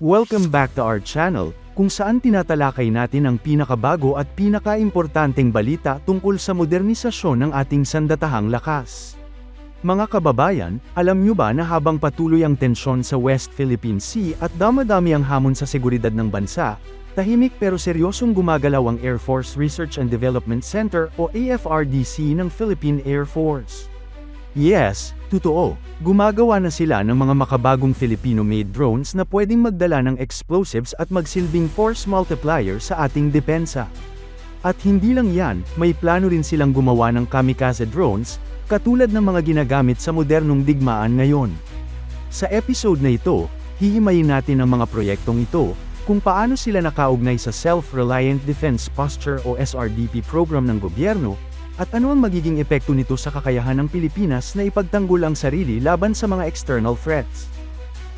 Welcome back to our channel, kung saan tinatalakay natin ang pinakabago at pinakaimportanteng balita tungkol sa modernisasyon ng ating sandatahang lakas. Mga kababayan, alam nyo ba na habang patuloy ang tensyon sa West Philippine Sea at damadami ang hamon sa seguridad ng bansa, tahimik pero seryosong gumagalaw ang Air Force Research and Development Center o AFRDC ng Philippine Air Force. Yes, totoo. Gumagawa na sila ng mga makabagong Filipino-made drones na pwedeng magdala ng explosives at magsilbing force multiplier sa ating depensa. At hindi lang yan, may plano rin silang gumawa ng kamikaze drones, katulad ng mga ginagamit sa modernong digmaan ngayon. Sa episode na ito, hihimayin natin ang mga proyektong ito, kung paano sila nakaugnay sa Self-Reliant Defense Posture o SRDP program ng gobyerno, at ano ang magiging epekto nito sa kakayahan ng Pilipinas na ipagtanggol ang sarili laban sa mga external threats.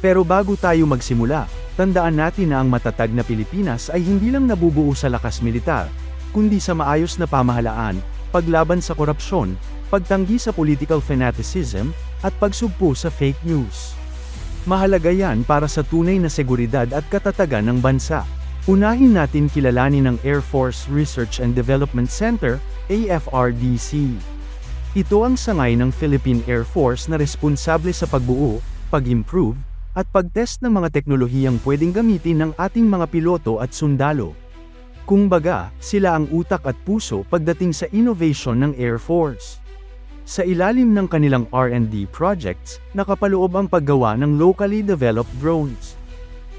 Pero bago tayo magsimula, tandaan natin na ang matatag na Pilipinas ay hindi lang nabubuo sa lakas militar, kundi sa maayos na pamahalaan, paglaban sa korupsyon, pagtanggi sa political fanaticism, at pagsugpo sa fake news. Mahalaga yan para sa tunay na seguridad at katatagan ng bansa. Unahin natin kilalanin ang Air Force Research and Development Center, AFRDC. Ito ang sangay ng Philippine Air Force na responsable sa pagbuo, pag-improve, at pag-test ng mga teknolohiyang pwedeng gamitin ng ating mga piloto at sundalo. Kung baga, sila ang utak at puso pagdating sa innovation ng Air Force. Sa ilalim ng kanilang R&D projects, nakapaloob ang paggawa ng locally developed drones.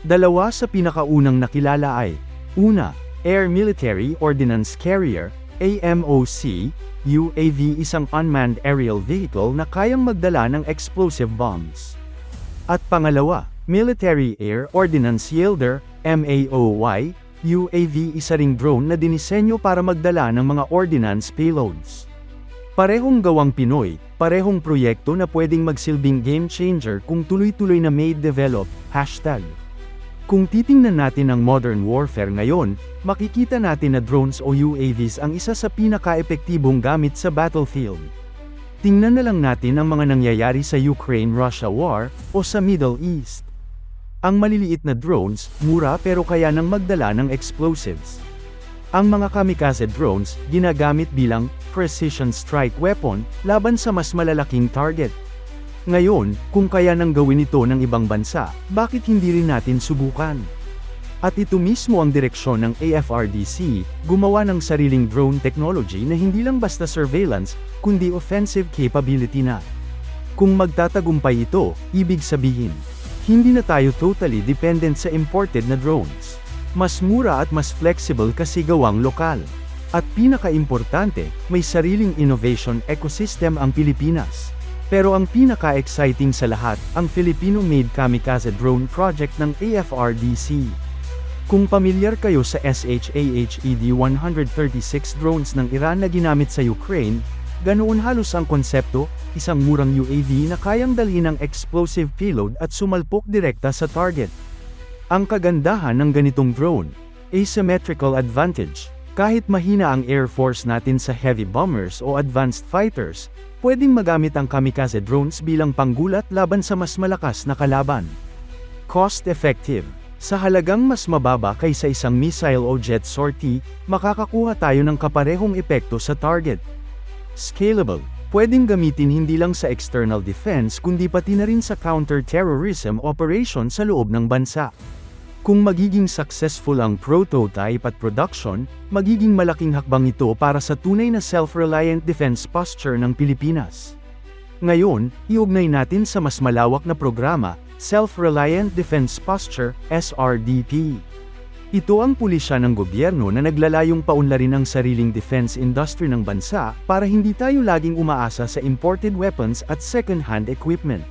Dalawa sa pinakaunang nakilala ay, una, Air Military Ordnance Carrier, AMOC, UAV isang unmanned aerial vehicle na kayang magdala ng explosive bombs. At pangalawa, Military Air Ordnance Yielder, MAOY, UAV isa ring drone na dinisenyo para magdala ng mga ordnance payloads. Parehong gawang Pinoy, parehong proyekto na pwedeng magsilbing game changer kung tuloy-tuloy na made develop, hashtag. Kung titingnan natin ang modern warfare ngayon, makikita natin na drones o UAVs ang isa sa pinaka-epektibong gamit sa battlefield. Tingnan na lang natin ang mga nangyayari sa Ukraine-Russia war o sa Middle East. Ang maliliit na drones, mura pero kaya nang magdala ng explosives. Ang mga kamikaze drones, ginagamit bilang precision strike weapon laban sa mas malalaking target. Ngayon, kung kaya nang gawin ito ng ibang bansa, bakit hindi rin natin subukan? At ito mismo ang direksyon ng AFRDC, gumawa ng sariling drone technology na hindi lang basta surveillance, kundi offensive capability na. Kung magtatagumpay ito, ibig sabihin, hindi na tayo totally dependent sa imported na drones. Mas mura at mas flexible kasi gawang lokal. At pinaka-importante, may sariling innovation ecosystem ang Pilipinas. Pero ang pinaka-exciting sa lahat, ang Filipino-made kamikaze drone project ng AFRDC. Kung pamilyar kayo sa SHAHED-136 drones ng Iran na ginamit sa Ukraine, ganoon halos ang konsepto, isang murang UAV na kayang dalhin ng explosive payload at sumalpok direkta sa target. Ang kagandahan ng ganitong drone, asymmetrical advantage. Kahit mahina ang Air Force natin sa heavy bombers o advanced fighters, pwedeng magamit ang kamikaze drones bilang panggulat laban sa mas malakas na kalaban. Cost-effective. Sa halagang mas mababa kaysa isang missile o jet sortie, makakakuha tayo ng kaparehong epekto sa target. Scalable. Pwedeng gamitin hindi lang sa external defense kundi pati na rin sa counter-terrorism operation sa loob ng bansa. Kung magiging successful ang prototype at production, magiging malaking hakbang ito para sa tunay na self-reliant defense posture ng Pilipinas. Ngayon, iugnay natin sa mas malawak na programa, Self-Reliant Defense Posture, SRDP. Ito ang pulisya ng gobyerno na naglalayong paunlarin ang sariling defense industry ng bansa para hindi tayo laging umaasa sa imported weapons at second-hand equipment.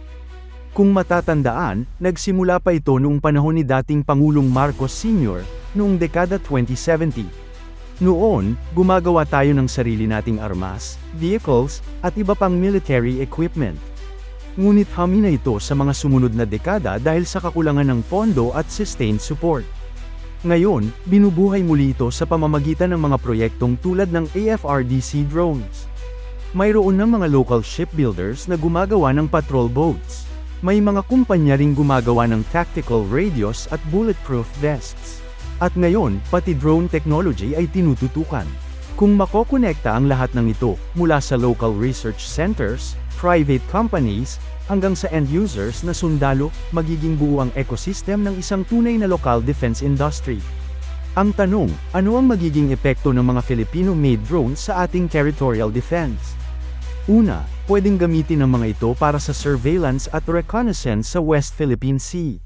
Kung matatandaan, nagsimula pa ito noong panahon ni dating Pangulong Marcos Sr., noong dekada 2070. Noon, gumagawa tayo ng sarili nating armas, vehicles, at iba pang military equipment. Ngunit hami na ito sa mga sumunod na dekada dahil sa kakulangan ng pondo at sustained support. Ngayon, binubuhay muli ito sa pamamagitan ng mga proyektong tulad ng AFRDC drones. Mayroon ng mga local shipbuilders na gumagawa ng patrol boats. May mga kumpanya ring gumagawa ng tactical radios at bulletproof vests. At ngayon, pati drone technology ay tinututukan. Kung makokonekta ang lahat ng ito, mula sa local research centers, private companies, hanggang sa end users na sundalo, magiging buo ang ecosystem ng isang tunay na local defense industry. Ang tanong, ano ang magiging epekto ng mga Filipino-made drones sa ating territorial defense? Una, pwedeng gamitin ng mga ito para sa surveillance at reconnaissance sa West Philippine Sea.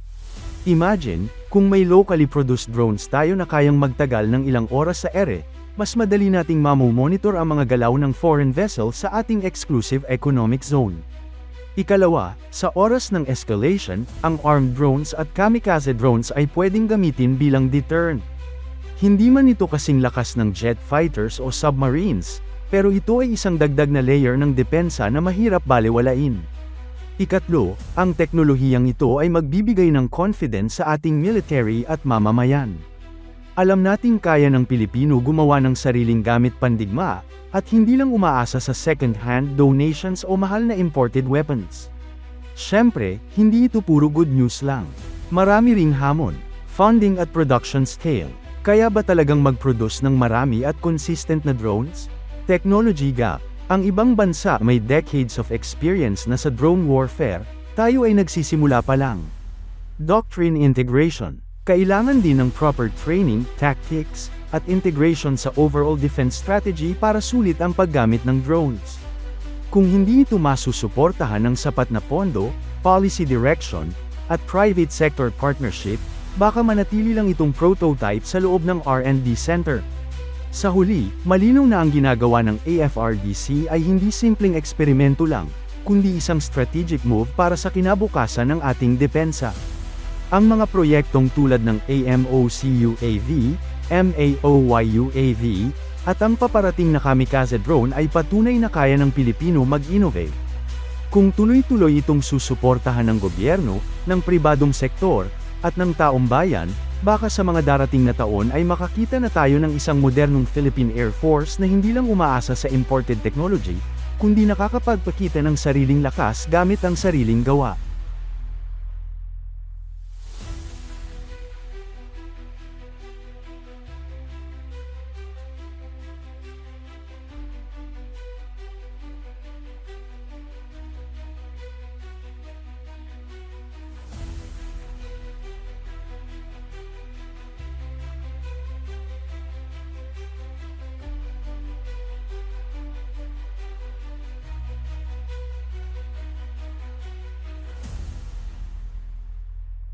Imagine, kung may locally produced drones tayo na kayang magtagal ng ilang oras sa ere, mas madali nating mamomonitor ang mga galaw ng foreign vessel sa ating exclusive economic zone. Ikalawa, sa oras ng escalation, ang armed drones at kamikaze drones ay pwedeng gamitin bilang deterrent. Hindi man ito kasing lakas ng jet fighters o submarines, pero ito ay isang dagdag na layer ng depensa na mahirap balewalain. Ikatlo, ang teknolohiyang ito ay magbibigay ng confidence sa ating military at mamamayan. Alam nating kaya ng Pilipino gumawa ng sariling gamit pandigma, at hindi lang umaasa sa second-hand donations o mahal na imported weapons. Siyempre, hindi ito puro good news lang. Marami ring hamon, funding at production scale. Kaya ba talagang mag-produce ng marami at consistent na drones? Technology gap. Ang ibang bansa may decades of experience na sa drone warfare, tayo ay nagsisimula pa lang. Doctrine integration. Kailangan din ng proper training, tactics, at integration sa overall defense strategy para sulit ang paggamit ng drones. Kung hindi ito masusuportahan ng sapat na pondo, policy direction, at private sector partnership, baka manatili lang itong prototype sa loob ng R&D center. Sa huli, malinaw na ang ginagawa ng AFRDC ay hindi simpleng eksperimento lang, kundi isang strategic move para sa kinabukasan ng ating depensa. Ang mga proyektong tulad ng AMOCUAV, MAOYUAV, at ang paparating na kamikaze drone ay patunay na kaya ng Pilipino mag-innovate. Kung tuloy-tuloy itong susuportahan ng gobyerno, ng pribadong sektor, at ng taong bayan, baka sa mga darating na taon ay makakita na tayo ng isang modernong Philippine Air Force na hindi lang umaasa sa imported technology, kundi nakakapagpakita ng sariling lakas gamit ang sariling gawa.